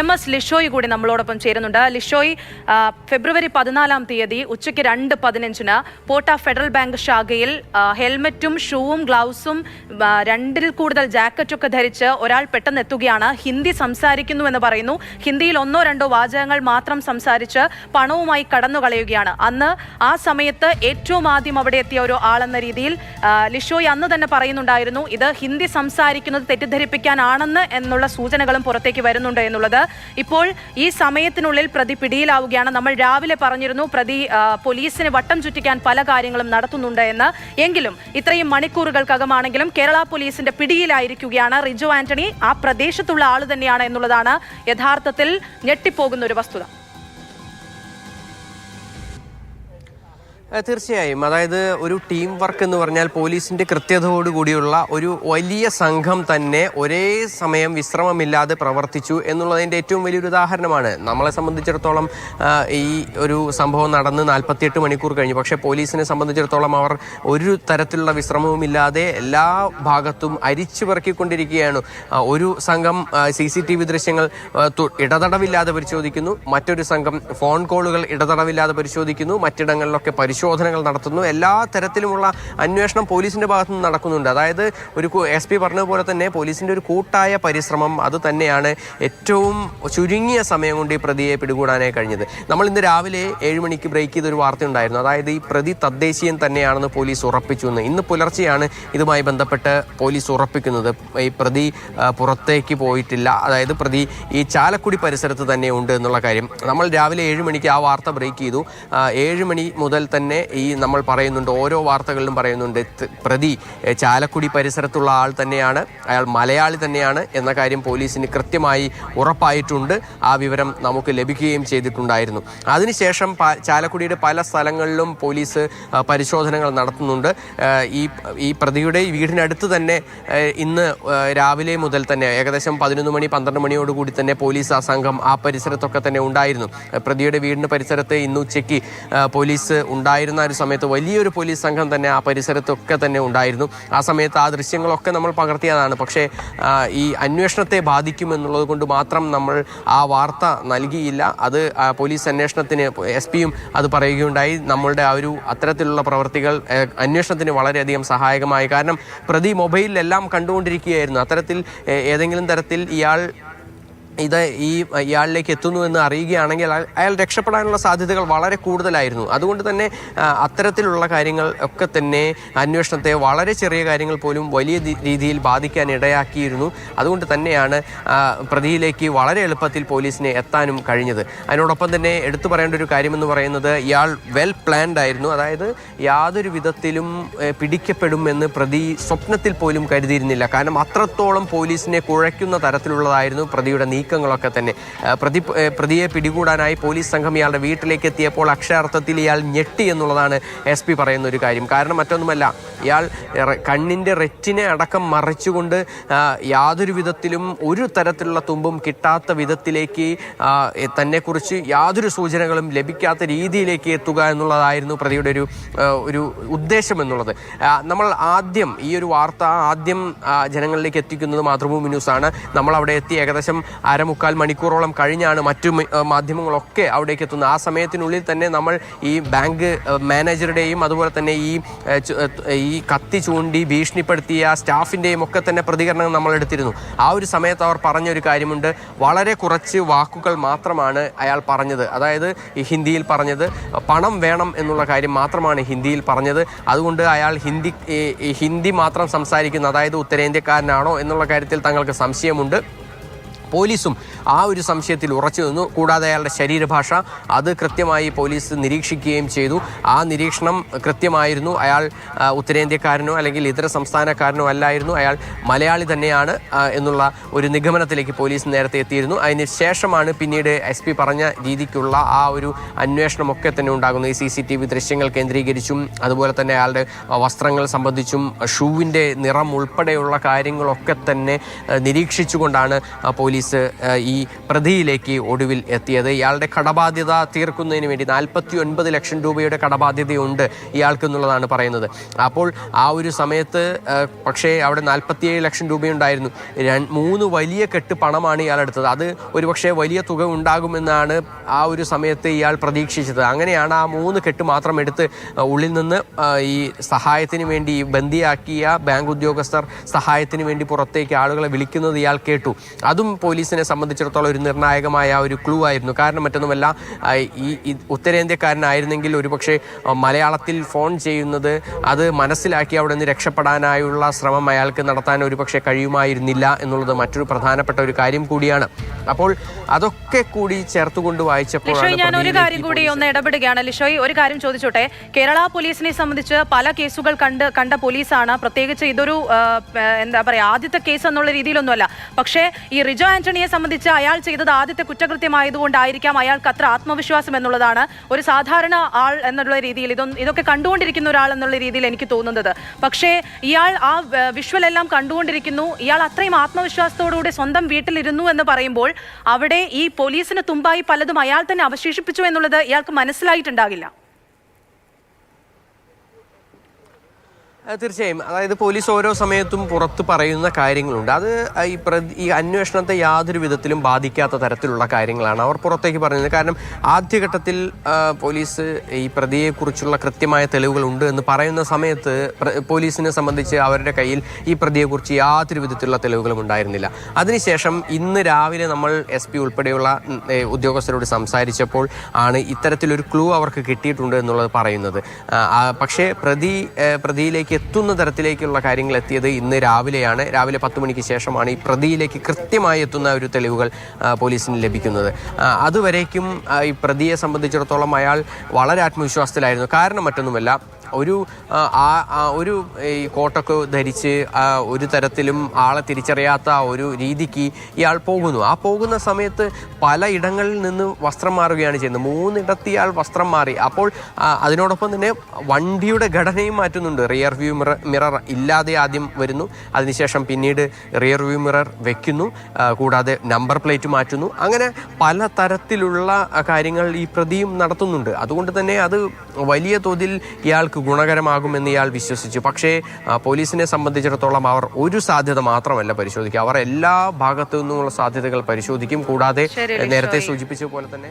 M S Lishoy കൂടി നമ്മളോടൊപ്പം ചേരുന്നുണ്ട്. ലിഷോയ് ഫെബ്രുവരി പതിനാലാം തീയതി ഉച്ചയ്ക്ക് രണ്ട് പതിനഞ്ചിന് പോട്ട ഫെഡറൽ ബാങ്ക് ശാഖയിൽ ഹെൽമെറ്റും ഷൂവും ഗ്ലൗസും രണ്ടിൽ കൂടുതൽ ജാക്കറ്റൊക്കെ ധരിച്ച് ഒരാൾ പെട്ടെന്ന് എത്തുകയാണ്. ഹിന്ദി സംസാരിക്കുന്നു എന്ന് പറയുന്നു. ഹിന്ദിയിൽ ഒന്നോ രണ്ടോ വാചകങ്ങൾ മാത്രം സംസാരിച്ച് പണവുമായി കടന്നു കളയുകയാണ് അന്ന് ആ സമയത്ത് ഏറ്റവും ആദ്യം അവിടെ എത്തിയ ഒരു ആളെന്ന രീതിയിൽ ലിഷോയ് അന്ന് തന്നെ പറയുന്നുണ്ടായിരുന്നു. ഇത് ഹിന്ദി സംസാരിക്കുന്നത് തെറ്റിദ്ധരിപ്പിക്കാനാണെന്ന് എന്നുള്ള സൂചനകളും പുറത്തേക്ക് വരുന്നുണ്ട് എന്നുള്ളത് ഇപ്പോൾ ഈ സമയത്തിനുള്ളിൽ പ്രതി പിടിയിലാവുകയാണ്. നമ്മൾ രാവിലെ പറഞ്ഞിരുന്നു പ്രതി പോലീസിന് വട്ടം ചുറ്റിക്കാൻ പല കാര്യങ്ങളും നടത്തുന്നുണ്ട് എന്ന്. എങ്കിലും ഇത്രയും മണിക്കൂറുകൾക്കകമാണെങ്കിലും കേരള പോലീസിന്റെ പിടിയിലായിരിക്കുകയാണ് റിജു ആന്റണി. ആ പ്രദേശത്തുള്ള ആൾ തന്നെയാണ് എന്നുള്ളതാണ് യഥാർത്ഥത്തിൽ ഞെട്ടിപ്പോകുന്ന ഒരു വസ്തുത. തീർച്ചയായും. അതായത് ഒരു ടീം വർക്ക് എന്ന് പറഞ്ഞാൽ പോലീസിന്റെ കൃത്യതയോടുകൂടിയുള്ള ഒരു വലിയ സംഘം തന്നെ ഒരേ സമയം വിശ്രമമില്ലാതെ പ്രവർത്തിച്ചു എന്നുള്ളതിന്റെ ഏറ്റവും വലിയൊരു ഉദാഹരണമാണ്. നമ്മളെ സംബന്ധിച്ചിടത്തോളം ഈ ഒരു സംഭവം നടന്ന് നാൽപ്പത്തിയെട്ട് മണിക്കൂർ കഴിഞ്ഞു. പക്ഷേ പോലീസിനെ സംബന്ധിച്ചിടത്തോളം അവർ ഒരു തരത്തിലുള്ള വിശ്രമവുമില്ലാതെ എല്ലാ ഭാഗത്തും അരിച്ചു പെറുക്കിക്കൊണ്ടിരിക്കുകയാണ്. ഒരു സംഘം സി സി ടി വി ദൃശ്യങ്ങൾ ഇടതടവില്ലാതെ പരിശോധിക്കുന്നു. മറ്റൊരു സംഘം ഫോൺ കോളുകൾ ഇടതടവില്ലാതെ പരിശോധിക്കുന്നു. മറ്റിടങ്ങളിലൊക്കെ പരിശോധനകൾ നടത്തുന്നു. എല്ലാ തരത്തിലുമുള്ള അന്വേഷണം പോലീസിന്റെ ഭാഗത്തു നിന്ന് നടക്കുന്നുണ്ട്. അതായത് ഒരു എസ് പി പറഞ്ഞതുപോലെ തന്നെ പോലീസിന്റെ ഒരു കൂട്ടായ പരിശ്രമം അത് തന്നെയാണ് ഏറ്റവും ചുരുങ്ങിയ സമയം കൊണ്ട് ഈ പ്രതിയെ പിടികൂടാനായി കഴിഞ്ഞത്. നമ്മൾ ഇന്ന് രാവിലെ ഏഴ് മണിക്ക് ബ്രേക്ക് ചെയ്തൊരു വാർത്ത ഉണ്ടായിരുന്നു. അതായത് ഈ പ്രതി തദ്ദേശീയൻ തന്നെയാണെന്ന് പോലീസ് ഉറപ്പിച്ചു എന്ന്. ഇന്ന് പുലർച്ചെയാണ് ഇതുമായി ബന്ധപ്പെട്ട് പോലീസ് ഉറപ്പിക്കുന്നത്. ഈ പ്രതി പുറത്തേക്ക് പോയിട്ടില്ല. അതായത് പ്രതി ഈ ചാലക്കുടി പരിസരത്ത് തന്നെ ഉണ്ട് എന്നുള്ള കാര്യം. നമ്മൾ രാവിലെ ഏഴ് മണിക്ക് ആ വാർത്ത ബ്രേക്ക് ചെയ്തു. ഏഴ് മണി മുതൽ തന്നെ ഈ നമ്മൾ പറയുന്നുണ്ട് ഓരോ വാർത്തകളിലും പറയുന്നുണ്ട് പ്രതി ചാലക്കുടി പരിസരത്തുള്ള ആൾ തന്നെയാണ് അയാൾ മലയാളി തന്നെയാണ് എന്ന കാര്യം പോലീസിന് കൃത്യമായി ഉറപ്പായിട്ടുണ്ട്. ആ വിവരം നമുക്ക് ലഭിക്കുകയും ചെയ്തിട്ടുണ്ടായിരുന്നു. അതിനുശേഷം ചാലക്കുടിയുടെ പല സ്ഥലങ്ങളിലും പോലീസ് പരിശോധനകൾ നടത്തുന്നുണ്ട്. ഈ ഈ പ്രതിയുടെ വീടിനടുത്ത് തന്നെ ഇന്ന് രാവിലെ മുതൽ തന്നെ ഏകദേശം പതിനൊന്ന് മണി പന്ത്രണ്ട് മണിയോടുകൂടി തന്നെ പോലീസ് ആ സംഘം ആ പരിസരത്തൊക്കെ തന്നെ ഉണ്ടായിരുന്നു. പ്രതിയുടെ വീടിന് പരിസരത്ത് ഇന്ന് ഉച്ചയ്ക്ക് പോലീസ് പോലീസ് ഉണ്ടായിരുന്ന ഒരു സമയത്ത് വലിയൊരു പോലീസ് സംഘം തന്നെ ആ പരിസരത്തൊക്കെ തന്നെ ഉണ്ടായിരുന്നു. ആ സമയത്ത് ആ ദൃശ്യങ്ങളൊക്കെ നമ്മൾ പകർത്തിയതാണ്. പക്ഷേ ഈ അന്വേഷണത്തെ ബാധിക്കുമെന്നുള്ളത് കൊണ്ട് മാത്രം നമ്മൾ ആ വാർത്ത നൽകിയില്ല. അത് പോലീസ് അന്വേഷണത്തിന് എസ് പിയും അത് പറയുകയുണ്ടായി. നമ്മളുടെ ആ ഒരു അത്തരത്തിലുള്ള പ്രവർത്തികൾ അന്വേഷണത്തിന് വളരെയധികം സഹായകമായി. കാരണം പ്രതി മൊബൈലിലെല്ലാം കണ്ടുകൊണ്ടിരിക്കുകയായിരുന്നു. അത്തരത്തിൽ ഏതെങ്കിലും തരത്തിൽ ഇയാൾ ഇത് ഈ ഇയാളിലേക്ക് എത്തുന്നു എന്ന് അറിയുകയാണെങ്കിൽ അയാൾ- രക്ഷപ്പെടാനുള്ള സാധ്യതകൾ വളരെ കൂടുതലായിരുന്നു. അതുകൊണ്ട് തന്നെ അത്തരത്തിലുള്ള കാര്യങ്ങൾ ഒക്കെ തന്നെ അന്വേഷണത്തെ വളരെ ചെറിയ കാര്യങ്ങൾ പോലും വലിയ രീതിയിൽ ബാധിക്കാൻ ഇടയാക്കിയിരുന്നു. അതുകൊണ്ട് തന്നെയാണ് പ്രതിയിലേക്ക് വളരെ എളുപ്പത്തിൽ പോലീസിനെ എത്താനും കഴിഞ്ഞത്. അതിനോടൊപ്പം തന്നെ എടുത്തു പറയേണ്ട ഒരു കാര്യമെന്ന് പറയുന്നത് ഇയാൾ വെൽ പ്ലാൻഡ് ആയിരുന്നു. അതായത് യാതൊരു വിധത്തിലും പിടിക്കപ്പെടുമെന്ന് പ്രതി സ്വപ്നത്തിൽ പോലും കരുതിയിരുന്നില്ല. കാരണം അത്രത്തോളം പോലീസിനെ കുഴയ്ക്കുന്ന തരത്തിലുള്ളതായിരുന്നു പ്രതിയുടെ നീക്കങ്ങളൊക്കെ തന്നെ. പ്രതി പ്രതിയെ പിടികൂടാനായി പോലീസ് സംഘം ഇയാളുടെ വീട്ടിലേക്ക് എത്തിയപ്പോൾ അക്ഷരാർത്ഥത്തിൽ ഇയാൾ ഞെട്ടി എന്നുള്ളതാണ് എസ് പി പറയുന്ന ഒരു കാര്യം. കാരണം മറ്റൊന്നുമല്ല ഇയാൾ കണ്ണിന്റെ റെറ്റിനെ അടക്കം മറച്ചുകൊണ്ട് യാതൊരു വിധത്തിലും ഒരു തരത്തിലുള്ള തുമ്പും കിട്ടാത്ത വിധത്തിലേക്ക് തന്നെക്കുറിച്ച് യാതൊരു സൂചനകളും ലഭിക്കാത്ത രീതിയിലേക്ക് എത്തുക എന്നുള്ളതായിരുന്നു പ്രതിയുടെ ഒരു ഒരു ഉദ്ദേശം എന്നുള്ളത്. നമ്മൾ ആദ്യം ഈ ഒരു വാർത്ത ആദ്യം ജനങ്ങളിലേക്ക് എത്തിക്കുന്നത് മാതൃഭൂമി ന്യൂസാണ്. നമ്മൾ അവിടെ എത്തി ഏകദേശം അരമുക്കാൽ മണിക്കൂറോളം കഴിഞ്ഞാണ് മറ്റു മാധ്യമങ്ങളൊക്കെ അവിടേക്ക് എത്തുന്നത്. ആ സമയത്തിനുള്ളിൽ തന്നെ നമ്മൾ ഈ ബാങ്ക് മാനേജറുടെയും അതുപോലെ തന്നെ ഈ ഈ കത്തി ചൂണ്ടി ഭീഷണിപ്പെടുത്തിയ സ്റ്റാഫിന്റെയും ഒക്കെ തന്നെ പ്രതികരണങ്ങൾ നമ്മൾ എടുത്തിരുന്നു. ആ ഒരു സമയത്ത് അവർ പറഞ്ഞ ഒരു കാര്യമുണ്ട്. വളരെ കുറച്ച് വാക്കുകൾ മാത്രമാണ് അയാൾ പറഞ്ഞത്. അതായത് ഹിന്ദിയിൽ പറഞ്ഞത് പണം വേണം എന്നുള്ള കാര്യം മാത്രമാണ് ഹിന്ദിയിൽ പറഞ്ഞത്. അതുകൊണ്ട് അയാൾ ഹിന്ദി ഹിന്ദി മാത്രം സംസാരിക്കുന്ന. അതായത് ഉത്തരേന്ത്യക്കാരനാണോ എന്നുള്ള കാര്യത്തിൽ തങ്ങൾക്ക് സംശയമുണ്ട്. പോലീസും ആ ഒരു സംശയത്തിൽ ഉറച്ചു നിന്നു. കൂടാതെ അയാളുടെ ശരീരഭാഷ അത് കൃത്യമായി പോലീസ് നിരീക്ഷിക്കുകയും ചെയ്തു. ആ നിരീക്ഷണം കൃത്യമായിരുന്നു. അയാൾ ഉത്തരേന്ത്യക്കാരനോ അല്ലെങ്കിൽ ഇതര സംസ്ഥാനക്കാരനോ അല്ലായിരുന്നു. അയാൾ മലയാളി തന്നെയാണ് എന്നുള്ള ഒരു നിഗമനത്തിലേക്ക് പോലീസ് നേരത്തെ എത്തിയിരുന്നു. അതിന് ശേഷമാണ് പിന്നീട് എസ് പി പറഞ്ഞ രീതിക്കുള്ള ആ ഒരു അന്വേഷണമൊക്കെ തന്നെ ഉണ്ടാകുന്നത്. ഈ സി സി ടി വി ദൃശ്യങ്ങൾ കേന്ദ്രീകരിച്ചും അതുപോലെ തന്നെ അയാളുടെ വസ്ത്രങ്ങൾ സംബന്ധിച്ചും ഷൂവിന്റെ നിറം ഉൾപ്പെടെയുള്ള കാര്യങ്ങളൊക്കെ തന്നെ നിരീക്ഷിച്ചുകൊണ്ടാണ് പോലീസ് പോലീസ് ഈ പ്രതിയിലേക്ക് ഒടുവിൽ എത്തിയത്. ഇയാളുടെ കടബാധ്യത തീർക്കുന്നതിന് വേണ്ടി നാൽപ്പത്തി ഒൻപത് ലക്ഷം രൂപയുടെ കടബാധ്യതയുണ്ട് ഇയാൾക്ക് എന്നുള്ളതാണ് പറയുന്നത്. അപ്പോൾ ആ ഒരു സമയത്ത് പക്ഷേ അവിടെ നാൽപ്പത്തിയേഴ് ലക്ഷം രൂപയുണ്ടായിരുന്നു. മൂന്ന് വലിയ കെട്ട് പണമാണ് ഇയാൾ എടുത്തത്. അത് ഒരുപക്ഷെ വലിയ തുക ഉണ്ടാകുമെന്നാണ് ആ ഒരു സമയത്ത് ഇയാൾ പ്രതീക്ഷിച്ചത്. അങ്ങനെയാണ് ആ മൂന്ന് കെട്ട് മാത്രം എടുത്ത് ഉള്ളിൽ നിന്ന് ഈ സഹായത്തിന് വേണ്ടി ബന്ദിയാക്കിയ ബാങ്ക് ഉദ്യോഗസ്ഥർ സഹായത്തിന് വേണ്ടി പുറത്തേക്ക് ആളുകളെ വിളിക്കുന്നത് ഇയാൾ കേട്ടു. അതും പോലീസിനെ സംബന്ധിച്ചിടത്തോളം ഒരു നിർണായകമായ ഒരു ക്ലൂ ആയിരുന്നു. കാരണം മറ്റൊന്നുമല്ല ഈ ഉത്തരേന്ത്യക്കാരനായിരുന്നെങ്കിൽ ഒരുപക്ഷെ മലയാളത്തിൽ ഫോൺ ചെയ്യുന്നത് അത് മനസ്സിലാക്കി അവിടെ നിന്ന് രക്ഷപ്പെടാനായുള്ള ശ്രമം അയാൾക്ക് നടത്താൻ ഒരുപക്ഷെ കഴിയുമായിരുന്നില്ല എന്നുള്ളത് മറ്റൊരു പ്രധാനപ്പെട്ട ഒരു കാര്യം കൂടിയാണ്. അപ്പോൾ അതൊക്കെ കൂടി ചേർത്തുകൊണ്ട് വായിച്ചപ്പോൾ ഞാൻ ഒരു കാര്യം കൂടി ഒന്ന് ഇടപെടുകയാണ്. ലിഷോയ് ഒരു കാര്യം ചോദിച്ചോട്ടെ? കേരള പോലീസിനെ സംബന്ധിച്ച് പല കേസുകൾ കണ്ട് കണ്ട പോലീസാണ്. പ്രത്യേകിച്ച് ഇതൊരു എന്താ പറയാ ആദ്യത്തെ കേസ് എന്നുള്ള രീതിയിലൊന്നുമല്ല. പക്ഷേ ഈ റിജോ ആന്റണിയെ സംബന്ധിച്ച് അയാൾ ചെയ്തത് ആദ്യത്തെ കുറ്റകൃത്യമായതുകൊണ്ടായിരിക്കാം അയാൾക്ക് അത്ര ആത്മവിശ്വാസം എന്നുള്ളതാണ് ഒരു സാധാരണ ആൾ എന്നുള്ള രീതിയിൽ ഇതൊന്നും ഇതൊക്കെ കണ്ടുകൊണ്ടിരിക്കുന്ന ഒരാൾ എന്നുള്ള രീതിയിൽ എനിക്ക് തോന്നുന്നത്. പക്ഷേ ഇയാൾ ആ വിഷ്വൽ എല്ലാം കണ്ടുകൊണ്ടിരിക്കുന്നു. ഇയാൾ അത്രയും ആത്മവിശ്വാസത്തോടുകൂടി സ്വന്തം വീട്ടിലിരുന്നു എന്ന് പറയുമ്പോൾ അവിടെ ഈ പോലീസിന് തുമ്പായി പലതും അയാൾ തന്നെ അവശേഷിപ്പിച്ചു എന്നുള്ളത് ഇയാൾക്ക് മനസ്സിലായിട്ടുണ്ടാകില്ല. തീർച്ചയായും. അതായത് പോലീസ് ഓരോ സമയത്തും പുറത്ത് പറയുന്ന കാര്യങ്ങളുണ്ട്. അത് ഈ പ്രതി ഈ അന്വേഷണത്തെ യാതൊരു വിധത്തിലും ബാധിക്കാത്ത തരത്തിലുള്ള കാര്യങ്ങളാണ് അവർ പുറത്തേക്ക് പറയുന്നത്. കാരണം ആദ്യഘട്ടത്തിൽ പോലീസ് ഈ പ്രതിയെക്കുറിച്ചുള്ള കൃത്യമായ തെളിവുകളുണ്ട് എന്ന് പറയുന്ന സമയത്ത് പോലീസിനെ സംബന്ധിച്ച് അവരുടെ കയ്യിൽ ഈ പ്രതിയെക്കുറിച്ച് യാതൊരു വിധത്തിലുള്ള തെളിവുകളും ഉണ്ടായിരുന്നില്ല. അതിനുശേഷം ഇന്ന് രാവിലെ നമ്മൾ എസ് പി ഉൾപ്പെടെയുള്ള ഉദ്യോഗസ്ഥരോട് സംസാരിച്ചപ്പോൾ ആണ് ഇത്തരത്തിലൊരു ക്ലൂ അവർക്ക് കിട്ടിയിട്ടുണ്ട് എന്നുള്ളത് പറയുന്നത്. പക്ഷേ പ്രതി പ്രതിയിലേക്ക് എത്തുന്ന തരത്തിലേക്കുള്ള കാര്യങ്ങൾ എത്തിയത് ഇന്ന് രാവിലെയാണ്. രാവിലെ പത്ത് മണിക്ക് ശേഷമാണ് ഈ പ്രതിയിലേക്ക് കൃത്യമായി എത്തുന്ന ഒരു തെളിവുകൾ പോലീസിന് ലഭിക്കുന്നത്. അതുവരേക്കും ഈ പ്രതിയെ സംബന്ധിച്ചിടത്തോളം അയാൾ വളരെ ആത്മവിശ്വാസത്തിലായിരുന്നു. കാരണം മറ്റൊന്നുമല്ല ഒരു ആ, ഒരു ഈ കോട്ടൊക്കെ ധരിച്ച് ഒരു തരത്തിലും ആളെ തിരിച്ചറിയാത്ത ഒരു രീതിക്ക് ഇയാൾ പോകുന്നു. ആ പോകുന്ന സമയത്ത് പല ഇടങ്ങളിൽ നിന്ന് വസ്ത്രം മാറുകയാണ് ചെയ്യുന്നത്. മൂന്നിടത്ത് ഇയാൾ വസ്ത്രം മാറി. അപ്പോൾ അതിനോടൊപ്പം തന്നെ വണ്ടിയുടെ ഘടനയും മാറ്റുന്നുണ്ട്. റിയർ വ്യൂ മിറർ മിറർ ഇല്ലാതെ ആദ്യം വരുന്നു. അതിനുശേഷം പിന്നീട് റിയർ വ്യൂ മിറർ വെക്കുന്നു. കൂടാതെ നമ്പർ പ്ലേറ്റ് മാറ്റുന്നു. അങ്ങനെ പല തരത്തിലുള്ള കാര്യങ്ങൾ ഈ പ്രതിയും നടത്തുന്നുണ്ട്. അതുകൊണ്ട് തന്നെ അത് വലിയ തോതിൽ ഇയാൾക്ക് ഗുണകരമാകുമെന്ന് ഇയാൾ വിശ്വസിച്ചു. പക്ഷേ പോലീസിനെ സംബന്ധിച്ചിടത്തോളം അവർ ഒരു സാധ്യത മാത്രമല്ല പരിശോധിക്കുക. അവർ എല്ലാ ഭാഗത്തു നിന്നുമുള്ള സാധ്യതകൾ പരിശോധിക്കും. കൂടാതെ നേരത്തെ. സൂചിപ്പിച്ച പോലെ തന്നെ